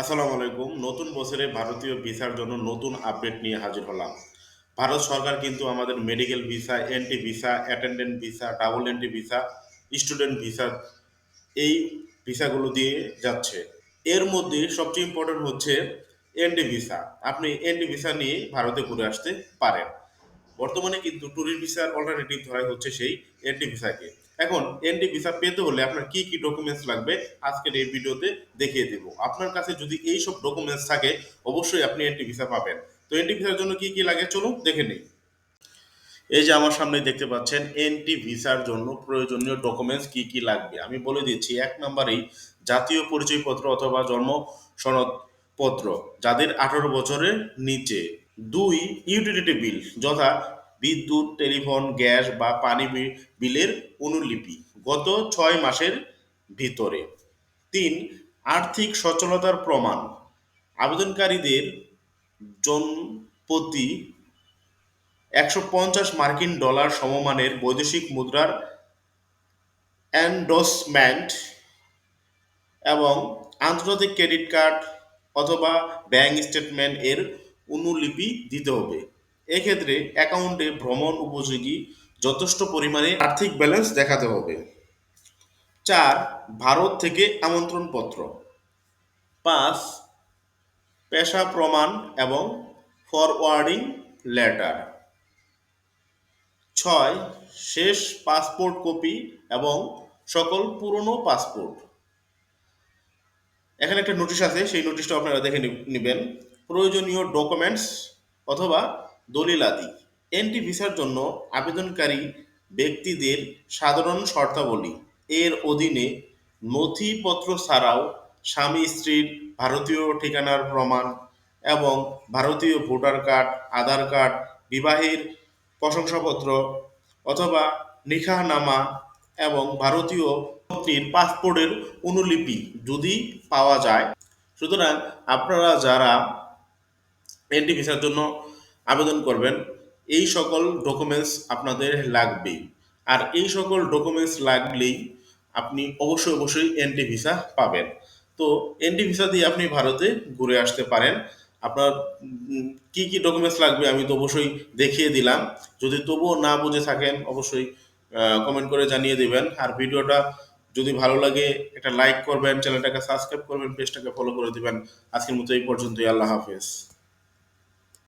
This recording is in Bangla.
আসসালামু আলাইকুম। নতুন বছরে ভারতীয় ভিসার জন্য নতুন আপডেট নিয়ে হাজির হলাম। ভারত সরকার কিন্তু আমাদের medical visa N T visa, attendant visa, double entry visa, student visa এই ভিসাগুলো দিয়ে যাচ্ছে। এর মধ্যে সবচেয়ে ইম্পর্টেন্ট হচ্ছে এনটি ভিসা। আপনি এনটি ভিসা নিয়ে ভারতে ঘুরে আসতে পারেন। বর্তমানে কিন্তু ট্যুরিস্ট ভিসার অল্টারনেটিভ ধরা হচ্ছে সেই এনটি ভিসাকে। এখন এনটি ভিসা পেতে হলে আপনার কি কি ডকুমেন্টস লাগবে আজকের এই ভিডিওতে দেখিয়ে দেব। আপনার কাছে যদি এই সব ডকুমেন্টস থাকে, অবশ্যই আপনি এনটি ভিসা পাবেন। তো এনটি ভিসার জন্য কি কি লাগে? চলুন দেখে নিই। এই যে আমার সামনে দেখতে পাচ্ছেন এনটি ভিসার জন্য প্রয়োজনীয় ডকুমেন্টস কি কি লাগবে? আমি বলে দিচ্ছি, এক নম্বরেই জাতীয় পরিচয়পত্র অথবা জন্ম সনদপত্র, যাদের আঠারো বছরের নিচে। দুই ইউটিলিটি বিল যথা বিদ্যুৎ, টেলিফোন, গ্যাস বা পানি বিলের অনুলিপি গত ছয় মাসের ভিতরে। তিন, আর্থিক সচ্ছলতার প্রমাণ। আবেদনকারীদের জন প্রতি একশো পঞ্চাশ মার্কিন ডলার সমমানের বৈদেশিক মুদ্রার এন্ডোসমেন্ট এবং আন্তর্জাতিক ক্রেডিট কার্ড অথবা ব্যাংক স্টেটমেন্ট এর অনুলিপি দিতে হবে। এক্ষেত্রে অ্যাকাউন্টে ভ্রমণ উপযোগী, যথেষ্ট পরিমাণে আর্থিক ব্যালেন্স দেখাতে হবে। চার, ভারত থেকে আমন্ত্রণপত্র। পাঁচ, পেশা প্রমাণ এবং ফরওয়ার্ডিং লেটার ছয়, শেষ পাসপোর্ট কপি এবং সকল পুরনো পাসপোর্ট এখানে একটা নোটিশ আছে, সেই নোটিশটা আপনারা দেখে নিবেন। প্রয়োজনীয় ডকুমেন্টস অথবা দলিলাদি। এনটি ভিসার জন্য আবেদনকারী ব্যক্তিদের সাধারণ শর্তাবলী। এর অধীনে নথিপত্র ছাড়াও স্বামী, স্ত্রীর ভারতীয় ঠিকানার প্রমাণ এবং ভারতীয় ভোটার কার্ড, আধার কার্ড, বিবাহের প্রশংসাপত্র অথবা নিখাহনামা এবং ভারতীয় পত্নীর পাসপোর্টের অনুলিপি যদি পাওয়া যায়। সুতরাং আপনারা যারা এনটি ভিসার জন্য আবেদন করবেন। এই সকল ডকুমেন্টস আপনাদের লাগবে আর এই সকল ডকুমেন্টস লাগলেই আপনি অবশ্যই অবশ্যই এনটি ভিসা পাবেন। তো এনটি ভিসা দিয়ে আপনি ভারতে ঘুরে আসতে পারেন। আপনার কি কি ডকুমেন্টস লাগবে আমি তো অবশ্যই দেখিয়ে দিলাম। যদি তবুও না বুঝে থাকেন, অবশ্যই কমেন্ট করে জানিয়ে দেবেন। আর ভিডিওটা যদি ভালো লাগে, একটা লাইক করবেন, চ্যানেলটাকে সাবস্ক্রাইব করবেন পেজটাকে ফলো করে দিবেন। আজকের মতো এই পর্যন্তই, আল্লাহ হাফেজ।